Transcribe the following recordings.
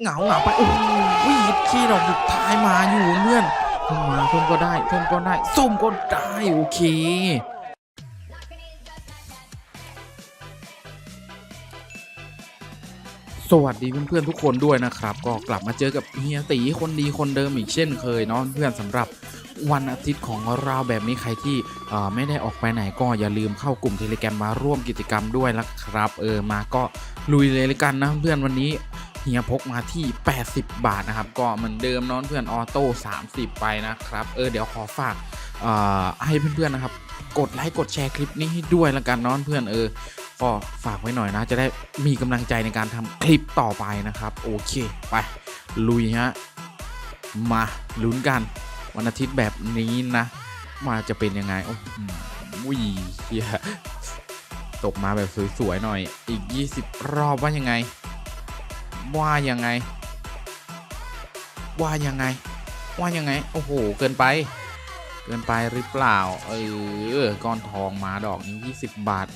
เหงาเหงาไปโอ้โหขี้ดอกสุดท้ายมาอยู่เพื่อนเพิ่มมาเพิ่มก็ได้เพิ่มก็ได้ส้มก็ได้โอเคสวัสดีเพื่อนๆทุกคนด้วยนะครับ ก็กลับมาเจอกับเฮียตีคนดีคนเดิมอีกเช่นเคยเนาะเพื่อนสำหรับวันอาทิตย์ของเราแบบนี้ใครที่เอ่อไม่ได้ออกไปไหนก็อย่าลืมเข้ากลุ่มเทเลแกรมมาร่วมกิจกรรมด้วยนะครับ เออมาก็ลุยเลยละกันนะเพื่อนวันนี้ เฮียพกมาที่ 80 บาทนะครับ ก็เหมือนเดิมเนาะเพื่อนออโต้30 ไปนะครับ เออเดี๋ยวขอฝากอ่อให้เพื่อนๆนะครับ กดไลค์กดแชร์คลิปนี้ให้ด้วยละกันเนาะเพื่อนเออก็ฝากไว้หน่อยนะ จะได้มีกำลังใจในการทำคลิปต่อไปนะครับ โอเค ไป ลุยฮะ มาลุ้นกัน วันอาทิตย์แบบนี้นะ มาจะเป็นยังไง โอ้ยตกมาแบบสวย ๆ หน่อยอีก 20 รอบว่ายังไง ว่ายังไง ว่ายังไง ว่ายังไง โอ้โห เกินไป เกินไปหรือเปล่า เออ ก้อนทองมาดอกนี้20 บาท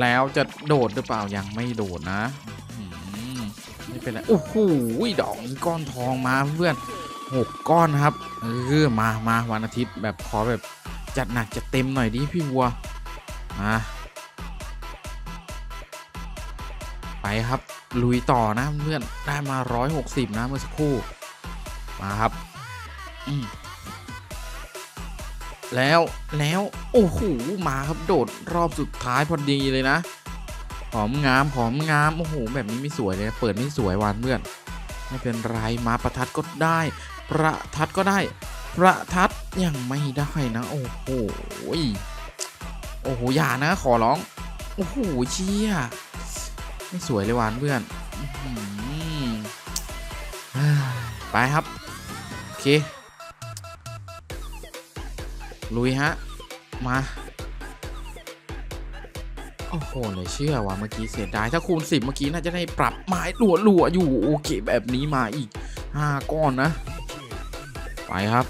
แล้วจะโดดหรือเปล่า ยังไม่โดดนะไม่เป็นไร โอ้โห ดอกนี้ก้อนทองมาเพื่อนหกก้อนครับ เออ มามาวันอาทิตย์แบบขอแบบจัดหนักจัดเต็มหน่อยดิพี่วัว มา ไปครับ ลุยต่อนะเพื่อนได้มา 160 นะเมื่อสักครู่ มาครับแล้วแล้วโอ้โหมาครับโดดรอบสุดท้ายพอดีเลยนะหอมงามหอมงามโอ้โหแบบนี้ไม่สวยเลยเปิดไม่สวยวานเพื่อนไม่เป็นไรมาประทัดก็ได้ ประทัดก็ได้ ประทัดยังไม่ได้นะ โอ้โหโอ้โหอย่านะขอร้อง โอ้โหเชี่ย ไม่สวยเลยวานเพื่อนอไปครับ โอเค ลุยฮะ มา โอ้โหเลยเชื่อว่าเมื่อกี้เสียดาย ถ้าคูณ 10 เมื่อกี้น่าจะได้ปรับไม้หลัวหลัวๆอยู่ โอเค แบบนี้มาอีก 5 ก้อนนะ ไปครับ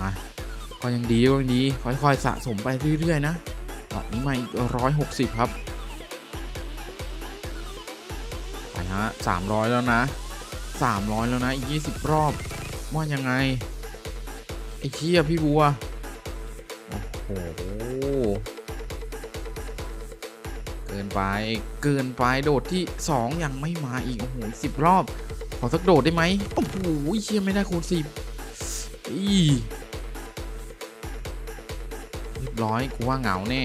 มาก็ยังดีก็ยังดี ค่อย ๆ สะสมไปเรื่อย ๆ นะตอนนี้มาอีก160 ครับ ฮะ 300 แล้วนะ 300 แล้วนะ อีก 20 รอบ ว่ายังไง ไอ้เชี่ยพี่บัว โอ้โห เกินไป เกินไป โดดที่ 2 ยังไม่มาอีก โอ้โหสิบรอบ ขอสักโดดได้ไหมโอ้โหเชี่ยไม่ได้คูณสิบอีเรียบร้อย กูว่าเหงาแน่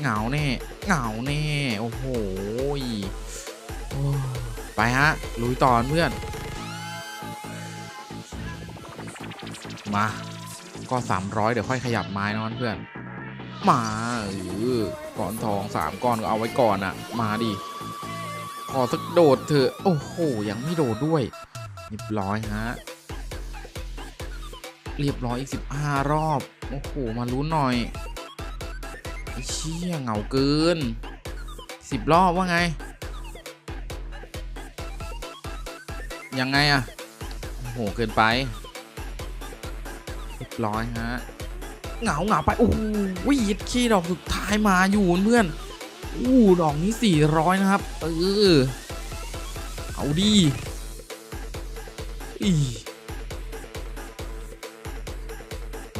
เหงาแน่ เหงาแน่ โอ้โห้ ไปฮะ ลุยต่อเพื่อน มา ก็ 300 เดี๋ยวค่อยขยับไม้นอนเพื่อน มาเออก้อนทอง 3ก้อนก็เอาไว้ก่อนอะมาดิขอสักโดดเถอะ โอ้โห ยังไม่โดดด้วยเรียบร้อยฮะ เรียบร้อยอีก 15 รอบ โอ้โห มาลุ้นหน่อยไอ้เชี่ยเหงาเกิน 10 รอบว่าไง ยังไงอะโอ้โหเกินไปเรียบร้อยฮะเหงาเหงาไปโอ้โหวิดขี้ดอกสุดท้ายมาอยู่เพื่อนอู้ดอกนี้400นะครับเออเอาดีอี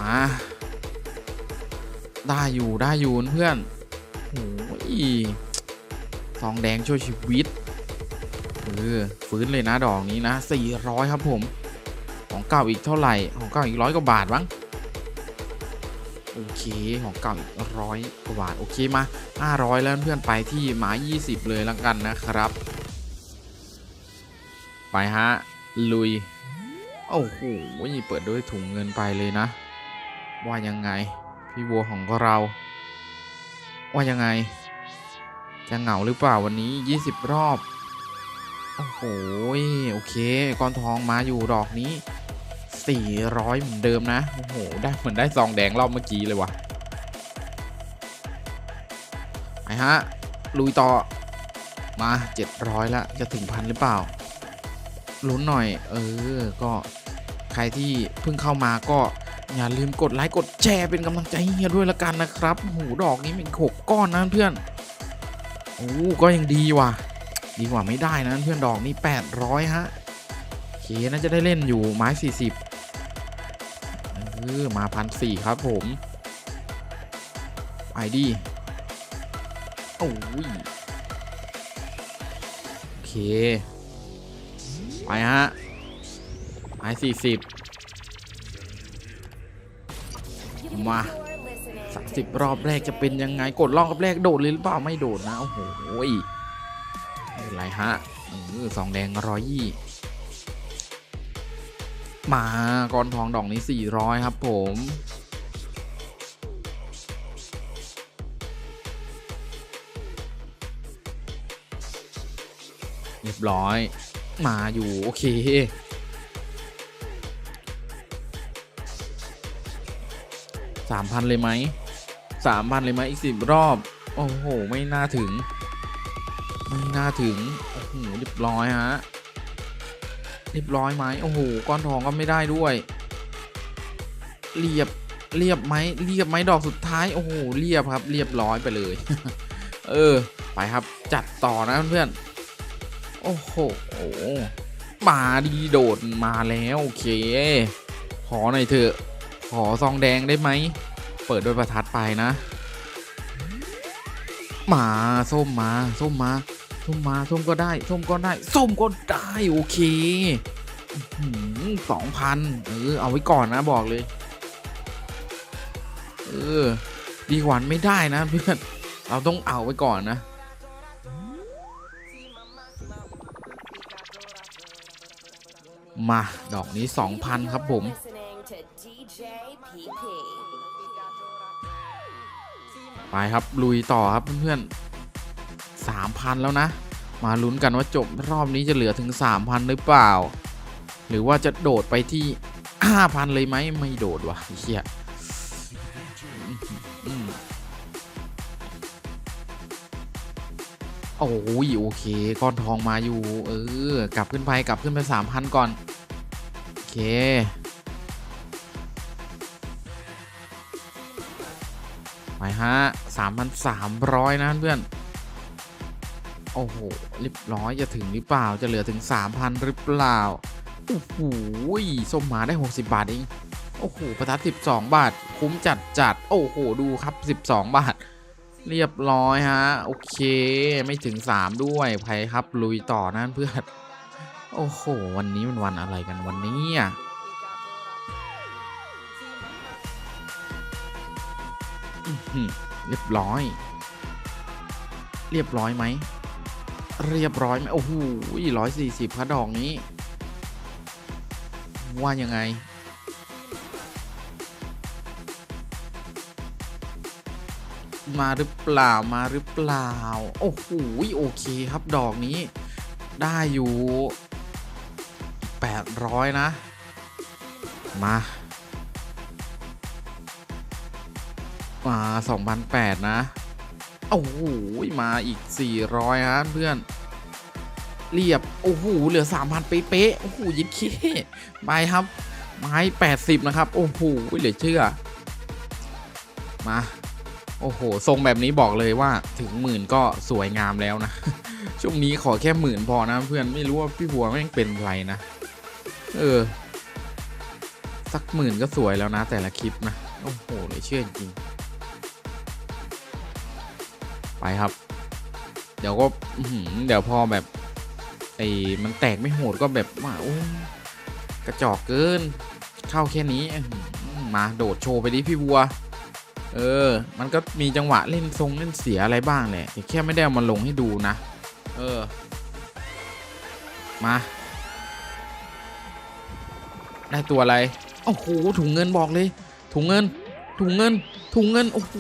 มา ได้อยู่ได้อยู่เพื่อนโอ้ยซองแดงช่วยชีวิต ออฟื้นเลยนะดอกนี้นะ 400 ครับผม ของเก่าอีกเท่าไหร่ ของเก่าอีกร้อยกว่าบาทมั้งโอเค ของเก่าอีกร้อยกว่าบาท โอเคมา 500 แล้วเพื่อนไปที่หมา 20 เลยแล้วกันนะครับ ไปฮะ ลุย โอ้โหเปิดด้วยถุงเงินไปเลยนะ ว่ายังไง พี่วัวของเรา ว่ายังไง จะเหงาหรือเปล่าวันนี้ 20 รอบ โอ้โหโอเคก้อนทองมาอยู่ดอกนี้ 400 เหมือนเดิมนะ โอ้โห ได้เหมือนได้ซองแดงรอบเมื่อกี้เลยวะไปฮะ ลุยต่อ มา 700 ละ จะถึงพันหรือเปล่า ลุ้นหน่อย เออ ก็ใครที่เพิ่งเข้ามาก็อย่าลืมกดไลค์กดแชร์เป็นกำลังใจให้เฮียด้วยละกันนะครับโอ้โหดอกนี้เป็นหกก้อนนะเพื่อน โอ้ก็ยังดีว่ะ ดีกว่าไม่ได้นะเพื่อนดอกนี่800 ฮะโอเคน่าจะได้เล่นอยู่ไม้ 40เออมาพันสี่ครับผมไปดีโอ้ยโอเค ไปฮะไม้ 40 มาสามสิบรอบแรกจะเป็นยังไงกดรอบแรกโดดเลยหรือเปล่าไม่โดดนะ โอ้โหย ไม่เป็นไรฮะออสองแดงร้อยยี่มากรทองดอกนี้สี่ร้อยครับผมเรียบร้อย มาอยู่ โอเค สามพันเลยไหม สามพันเลยไหมอีกสิบรอบ โอ้โห ไม่น่าถึง ไม่น่าถึง โอ้โหเรียบร้อยฮะ เรียบร้อยไหมโอ้โห ก้อนทองก็ไม่ได้ด้วย เรียบ เรียบไหมเรียบไหมดอกสุดท้าย โอ้โห เรียบครับ เรียบร้อยไปเลย เออ ไปครับ จัดต่อนะเพื่อน โอ้โหมาดีโดดมาแล้ว โอเค ขอหน่อยเถอะ ขอซองแดงได้ไหม เปิดด้วยประทัดไปนะ มา ส้มมา ส้มมา ส้มมาส้มก็ได้ส้มก็ได้ส้มก็ได้โอเคสองพันเออเอาไว้ก่อนนะบอกเลย เออ ดีกว่าไม่ได้นะเพื่อนเราต้องเอาไว้ก่อนนะมาดอกนี้2,000ครับผม ไปครับลุยต่อครับเพื่อนๆ 3,000 แล้วนะ มาลุ้นกันว่าจบรอบนี้จะเหลือถึง 3,000 หรือเปล่า หรือว่าจะโดดไปที่ 5,000 เลยไหมไม่โดดวะเฮียโอ้ยโอเคก้อนทองมาอยู่ เออกลับขึ้นไปกลับขึ้นไป 3,000 ก่อน โอเคไปฮะสามพันสามร้อยนะเพื่อน โอ้โหเรียบร้อยจะถึงหรือเปล่าจะเหลือถึงสามพันหรือเปล่าโอ้โหส้มหมาได้หกสิบบาทเองโอ้โหประทัดสิบสองบาท คุ้มจัดจัด โอ้โห ดูครับสิบสองบาท เรียบร้อยฮะ โอเค ไม่ถึงสามด้วยไปครับ ลุยต่อนะเพื่อนโอ้โห วันนี้มันวันอะไรกันวันนี้อะเรียบร้อย เรียบร้อยไหม เรียบร้อยไหมโอ้โหร้อยสี่สิบพระดอกนี้ ว่ายังไง มาหรือเปล่ามาหรือเปล่า โอ้โหโอเคครับดอกนี้ ได้อยู่800นะ มามา2,008นะ โอ้โหมาอีก 400ฮะเพื่อน เรียบ โอ้โห เหลือ 3,000 เป๊ะๆโอ้โหยิงเคไปครับ ไม้ 80 นะครับ โอ้โหเหลือเชื่อ มา โอ้โห ทรงแบบนี้บอกเลยว่าถึงหมื่นก็สวยงามแล้วนะ ช่วงนี้ขอแค่หมื่นพอนะเพื่อนไม่รู้ว่าพี่บัวแม่งเป็นไรนะ เออ สักหมื่นก็สวยแล้วนะ แต่ละคลิปนะ โอ้โหเหลยเชื่อจริง ไปครับ เดี๋ยวก็เดี๋ยวพอแบบไอ้มันแตกไม่โหดก็แบบว่าโอ้กระจอกเกิน เข้าแค่นี้ มาโดดโชว์ไปดิพี่บัว เออ มันก็มีจังหวะเล่นทรงเล่นเสียอะไรบ้างแหละแต่แค่ไม่ได้มาลงให้ดูนะ เออ มา ได้ตัวอะไร โอ้โหถุงเงินบอกเลย ถุงเงิน ถุงเงิน ถุงเงิน โอ้โห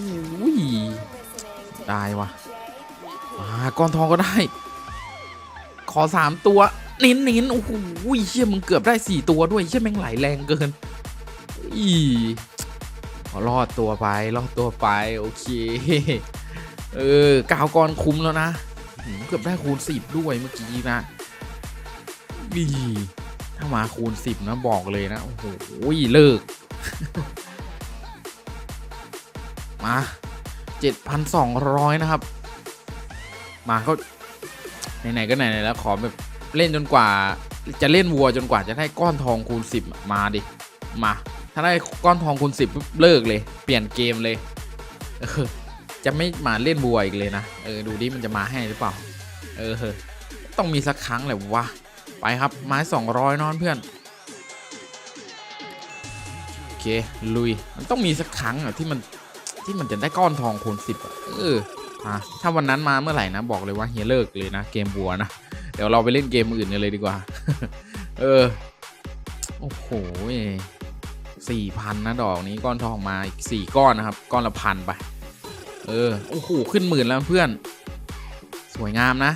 ได้ว่ะ DJ PP. อ่าก้อนทองก็ได้ ขอสามตัวเน้นเน้นโอ้โหเชี่ยมึงเกือบได้สี่ตัวด้วยเชี่ยแม่งไหลแรงเกินอีขอรอดตัวไปรอดตัวไปโอเค เออกาวก้อนคุ้มแล้วนะหืมเกือบได้คูณสิบด้วยเมื่อกี้นะดีถ้ามาคูณสิบนะบอกเลยนะโอ้โหเลิก มา เจ็ดพันสองร้อยนะครับ มาก็ไหนๆก็ไหนๆแล้วขอแบบเล่นจนกว่า จะเล่นวัวจนกว่าจะได้ก้อนทองคูณ 10 มาดิ มา ถ้าได้ก้อนทองคูณ 10ปุ๊บเลิกเลย เปลี่ยนเกมเลยเออจะไม่มาเล่นวัวอีกเลยนะเออดูดิมันจะมาให้หรือเปล่า เออต้องมีสักครั้งแหละวะไปครับไม้200นอนเพื่อนโอเคลุยมันต้องมีสักครั้งอะที่มัน ที่มันจะได้ก้อนทองคูณสิบอะเอออะถ้าวันนั้นมาเมื่อไหร่นะบอกเลยว่าเฮียเลิกเลยนะเกมบัวนะเดี๋ยวเราไปเล่นเกมอื่นกันเลยดีกว่า เออ โอ้โหสี่พันนะดอกนี้ก้อนทองมาอีกสี่ก้อนนะครับ ก้อนละพันไป เออ โอ้โห ขึ้นหมื่นแล้วเพื่อน สวยงามนะ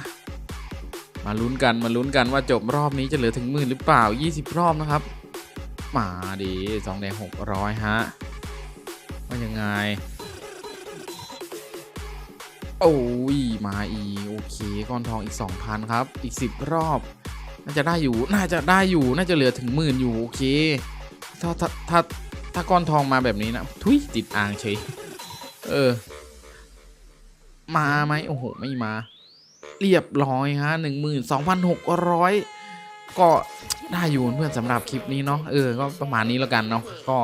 มาลุ้นกัน มาลุ้นกันว่าจบรอบนี้จะเหลือถึงหมื่นหรือเปล่า 20 รอบนะครับ มาดีสองแดงหกร้อยฮะ ว่ายังไง โอ้ยมาอีโอเคก้อนทองอีก 2,000 ครับ อีก 10 รอบ น่าจะได้อยู่น่าจะได้อยู่น่าจะเหลือถึงหมื่นอยู่ โอเค ถ้าถ้าถ้าถ้าก้อนทองมาแบบนี้นะ ทุยติดอ่างเฉยเออ มาไหมโอ้โห ไม่มา เรียบร้อยฮะหนึ่งหมื่นสองพันหกร้อยก็ ได้อยู่เพื่อนสำหรับคลิปนี้เนาะเออก็ประมาณนี้แล้วกันเนาะก็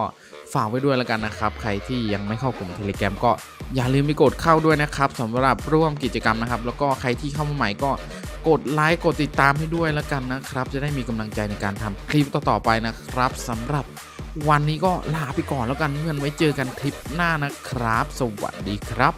ฝากไว้ด้วยแล้วกันนะครับ ใครที่ยังไม่เข้ากลุ่มเทเล gram ก็อย่าลืมไปกดเข้าด้วยนะครับสำหรับร่วมกิจกรรมนะครับ แล้วก็ใครที่เข้ามาใหม่ก็กดไลค์กดติดตามให้ด้วยแล้วกันนะครับ จะได้มีกำลังใจในการทำคลิปต่อๆไปนะครับสำหรับวันนี้ก็ลาไปก่อนแล้วกันเพื่อนไว้เจอกันคลิปหน้านะครับ สวัสดีครับ